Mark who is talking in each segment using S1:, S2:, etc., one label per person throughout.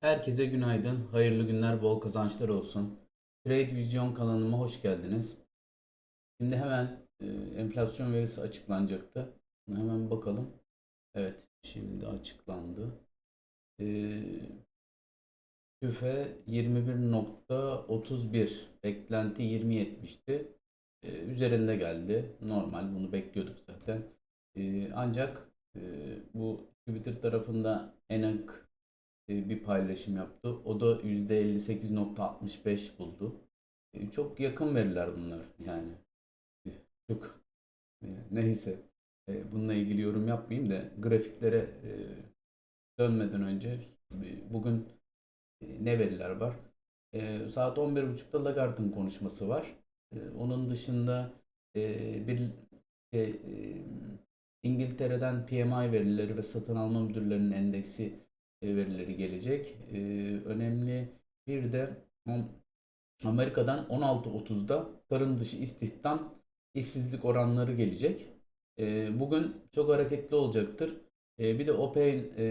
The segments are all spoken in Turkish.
S1: Herkese günaydın, hayırlı günler, bol kazançlar olsun. Trade Vizyon kanalıma hoş geldiniz. Şimdi hemen e, enflasyon verisi açıklanacaktı. Hemen bakalım. Evet, şimdi açıklandı. E, TÜFE 21.31, beklenti 20.70'ti. E, üzerinde geldi. Normal, bunu bekliyorduk zaten. E, ancak e, bu Twitter tarafında ENAK bir paylaşım yaptı. O da %58.65 buldu. E, Çok yakın veriler bunlar yani. E, Çok e, neyse. E, Bununla ilgili yorum yapmayayım da grafiklere e, dönmeden önce e, bugün e, ne veriler var? E, Saat 11.30'da Lagarde'ın konuşması var. E, Onun dışında e, bir şey, e, İngiltere'den PMI verileri ve satın alma müdürlerinin endeksi e, verileri gelecek. E, önemli bir de Am- Amerika'dan 16.30'da tarım dışı istihdam işsizlik oranları gelecek. E, bugün çok hareketli olacaktır. E, bir de OPEC'in e,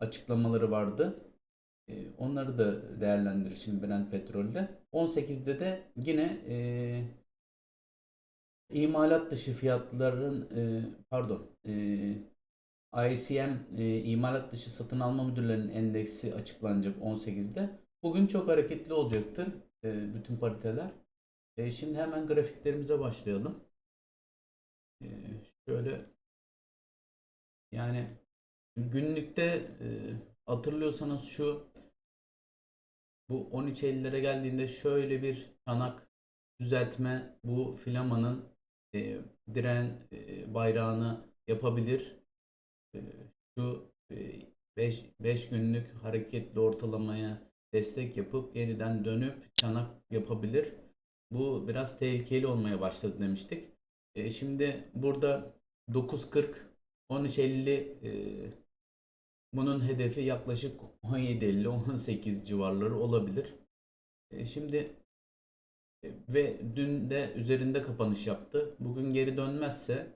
S1: açıklamaları vardı. E, onları da değerlendirir şimdi Brent petrolde. 18'de de yine e, imalat dışı fiyatların e, pardon e, ICM e, imalat dışı satın alma müdürlerinin endeksi açıklanacak 18'de. Bugün çok hareketli olacaktır e, bütün pariteler. E, şimdi hemen grafiklerimize başlayalım. E, şöyle yani günlükte e, hatırlıyorsanız şu bu 13.50'lere geldiğinde şöyle bir çanak düzeltme bu filamanın e, diren e, bayrağını yapabilir. E, şu 5 5 günlük hareketli ortalamaya destek yapıp yeniden dönüp çanak yapabilir. Bu biraz tehlikeli olmaya başladı demiştik. E, şimdi burada 9.40 13.50 e, bunun hedefi yaklaşık 17.50 18 civarları olabilir. E, şimdi e, ve dün de üzerinde kapanış yaptı. Bugün geri dönmezse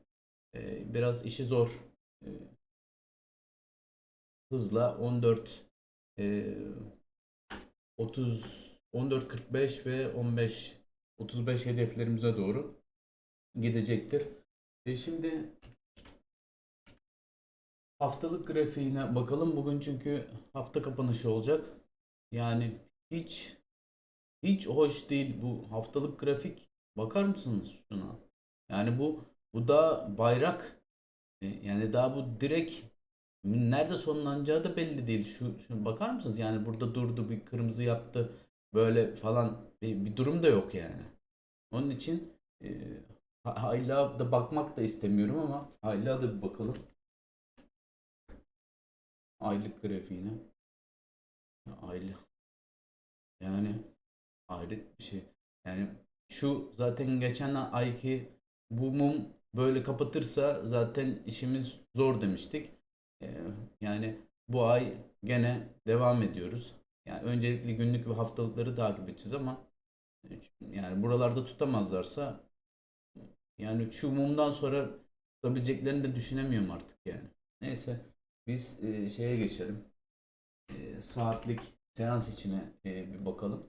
S1: e, biraz işi zor. E, hızla 14 e, 30 14.45 ve 15 35 hedeflerimize doğru gidecektir. E şimdi haftalık grafiğine bakalım. Bugün çünkü hafta kapanışı olacak. Yani hiç hiç hoş değil bu haftalık grafik. Bakar mısınız şuna? Yani bu bu da bayrak. E, Yani daha bu direkt nerede sonlanacağı da belli değil. Şu, şu bakar mısınız? Yani burada durdu bir kırmızı yaptı böyle falan bir, bir durum da yok yani. Onun için e, ha- hala da bakmak da istemiyorum ama hala da bir bakalım. Aylık grafiğine. Aylık. Yani hayret bir şey. Yani şu zaten geçen ayki bu mum böyle kapatırsa zaten işimiz zor demiştik. Ee, yani bu ay gene devam ediyoruz. Yani öncelikle günlük ve haftalıkları takip edeceğiz ama yani buralarda tutamazlarsa yani şu mumdan sonra tutabileceklerini de düşünemiyorum artık yani. Neyse biz e, şeye geçelim. E, saatlik seans içine e, bir bakalım.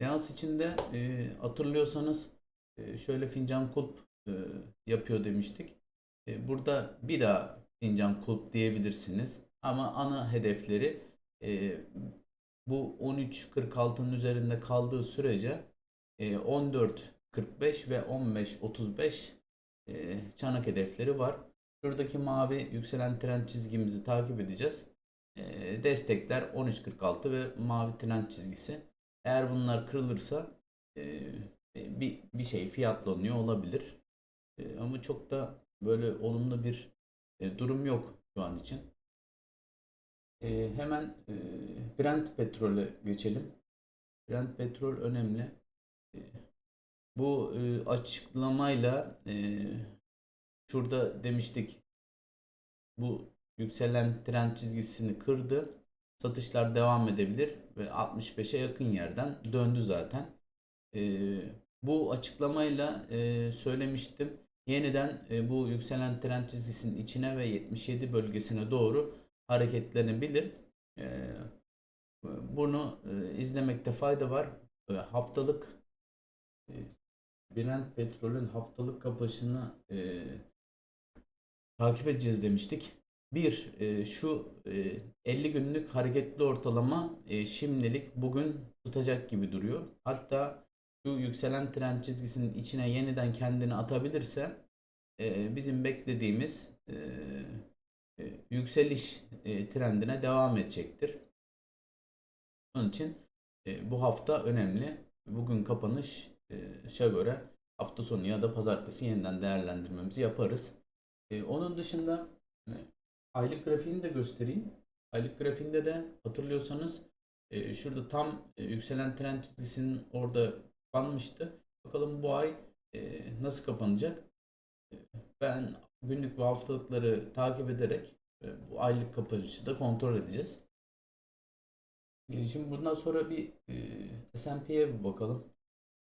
S1: Seans içinde e, hatırlıyorsanız e, şöyle fincan kulp e, yapıyor demiştik. E, burada bir daha fincan kulp diyebilirsiniz. Ama ana hedefleri e, bu 13.46'nın üzerinde kaldığı sürece e, 14.45 ve 15.35 e, çanak hedefleri var. Şuradaki mavi yükselen trend çizgimizi takip edeceğiz. E, destekler 13.46 ve mavi trend çizgisi. Eğer bunlar kırılırsa e, bir bir şey fiyatlanıyor olabilir. E, ama çok da böyle olumlu bir e, durum yok şu an için. E, hemen e, Brent petrole geçelim. Brent petrol önemli. E, bu e, açıklamayla e, şurada demiştik bu yükselen trend çizgisini kırdı. Satışlar devam edebilir ve 65'e yakın yerden döndü zaten. Ee, bu açıklamayla e, söylemiştim. Yeniden e, bu yükselen trend çizgisinin içine ve 77 bölgesine doğru hareketlenebilir. E, bunu e, izlemekte fayda var. Haftalık Brent petrolün haftalık kapanışını e, takip edeceğiz demiştik. Bir, şu e, 50 günlük hareketli ortalama şimdilik bugün tutacak gibi duruyor. Hatta şu yükselen trend çizgisinin içine yeniden kendini atabilirse e, bizim beklediğimiz e, e, yükseliş e, trendine devam edecektir. Onun için e, bu hafta önemli. Bugün kapanış e, göre hafta sonu ya da pazartesi yeniden değerlendirmemizi yaparız. E, onun dışında e, aylık grafiğini de göstereyim. Aylık grafiğinde de hatırlıyorsanız e, şurada tam e, yükselen trend çizgisinin orada kapanmıştı. Bakalım bu ay e, nasıl kapanacak? E, ben günlük ve haftalıkları takip ederek e, bu aylık kapanışı da kontrol edeceğiz. E, şimdi bundan sonra bir e, S&P'ye bir bakalım.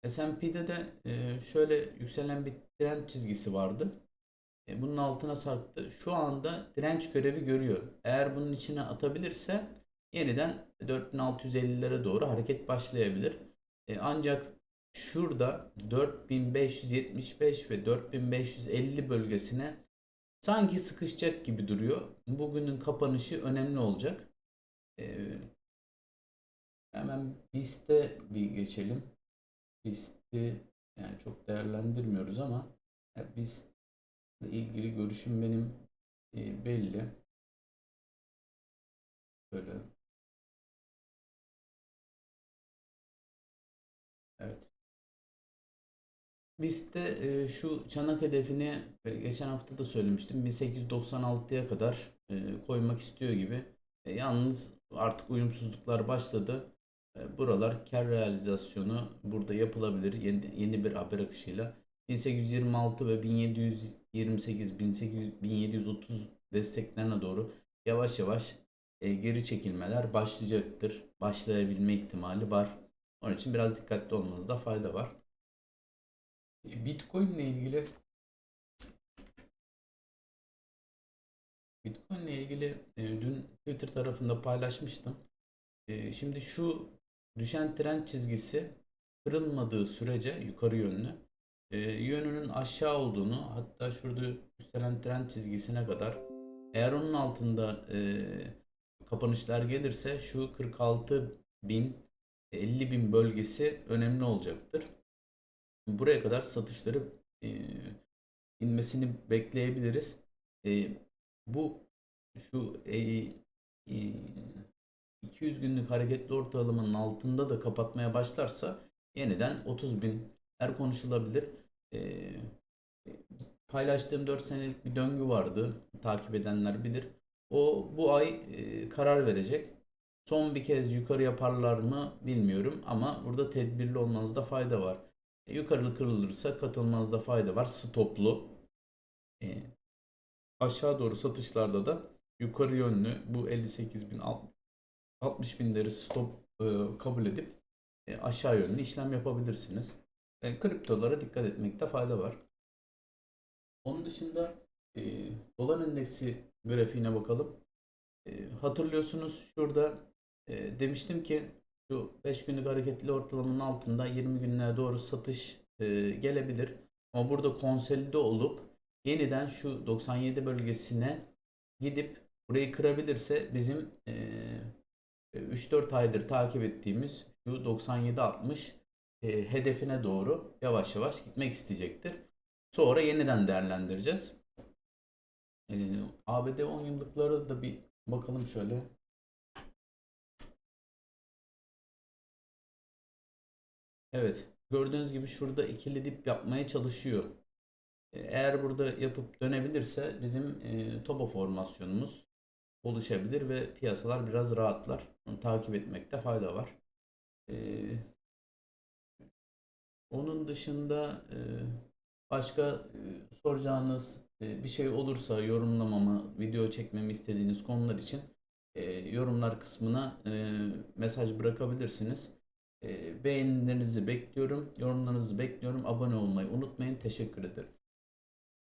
S1: S&P'de de e, şöyle yükselen bir trend çizgisi vardı. E, bunun altına sarktı. Şu anda direnç görevi görüyor. Eğer bunun içine atabilirse yeniden 4650'lere doğru hareket başlayabilir. E, ancak şurada 4575 ve 4550 bölgesine sanki sıkışacak gibi duruyor. Bugünün kapanışı önemli olacak. E, hemen BIST'e bir geçelim. BIST'i yani çok değerlendirmiyoruz ama ya BIST ile ilgili görüşüm benim e, belli. Böyle. Evet. BIST'te e, şu çanak hedefini e, geçen hafta da söylemiştim. 1896'ya kadar e, koymak istiyor gibi. E, yalnız artık uyumsuzluklar başladı. E, buralar kar realizasyonu burada yapılabilir yeni, yeni bir haber akışıyla. 1826 ve 1728 1800, 1730 desteklerine doğru yavaş yavaş e, geri çekilmeler başlayacaktır. Başlayabilme ihtimali var. Onun için biraz dikkatli olmanızda fayda var. Bitcoin ile ilgili Bitcoin ile ilgili e, dün Twitter tarafında paylaşmıştım. E, şimdi şu düşen trend çizgisi kırılmadığı sürece yukarı yönlü e, yönünün aşağı olduğunu hatta şurada yükselen trend çizgisine kadar eğer onun altında e, kapanışlar gelirse şu 46 bin 50 bin bölgesi önemli olacaktır. Buraya kadar satışları e, inmesini bekleyebiliriz. E, bu şu e, e, 200 günlük hareketli ortalamanın altında da kapatmaya başlarsa yeniden 30 binler konuşulabilir. E, paylaştığım 4 senelik bir döngü vardı. Takip edenler bilir. O bu ay e, karar verecek. Son bir kez yukarı yaparlar mı bilmiyorum ama burada tedbirli olmanızda fayda var. E, yukarı kırılırsa katılmanızda fayda var. Stoplu. E, aşağı doğru satışlarda da yukarı yönlü bu 58 bin 60 binleri stop e, kabul edip e, aşağı yönlü işlem yapabilirsiniz. E, kriptolara dikkat etmekte fayda var. Onun dışında e, dolar endeksi grafiğine bakalım. E, hatırlıyorsunuz şurada e, demiştim ki şu 5 günlük hareketli ortalamanın altında 20 günlere doğru satış e, gelebilir. Ama burada konsolide olup yeniden şu 97 bölgesine gidip burayı kırabilirse bizim e, 3-4 aydır takip ettiğimiz şu 97-60 e, hedefine doğru yavaş yavaş gitmek isteyecektir. Sonra yeniden değerlendireceğiz. E, ABD 10 yıllıkları da bir bakalım şöyle. Evet. Gördüğünüz gibi şurada ikili dip yapmaya çalışıyor. E, Eğer burada yapıp dönebilirse bizim e, toba formasyonumuz oluşabilir ve piyasalar biraz rahatlar. Onu takip etmekte fayda var. Ee, onun dışında e, başka e, soracağınız e, bir şey olursa yorumlamamı, video çekmemi istediğiniz konular için e, yorumlar kısmına e, mesaj bırakabilirsiniz. E, beğenilerinizi bekliyorum, yorumlarınızı bekliyorum. Abone olmayı unutmayın. Teşekkür ederim.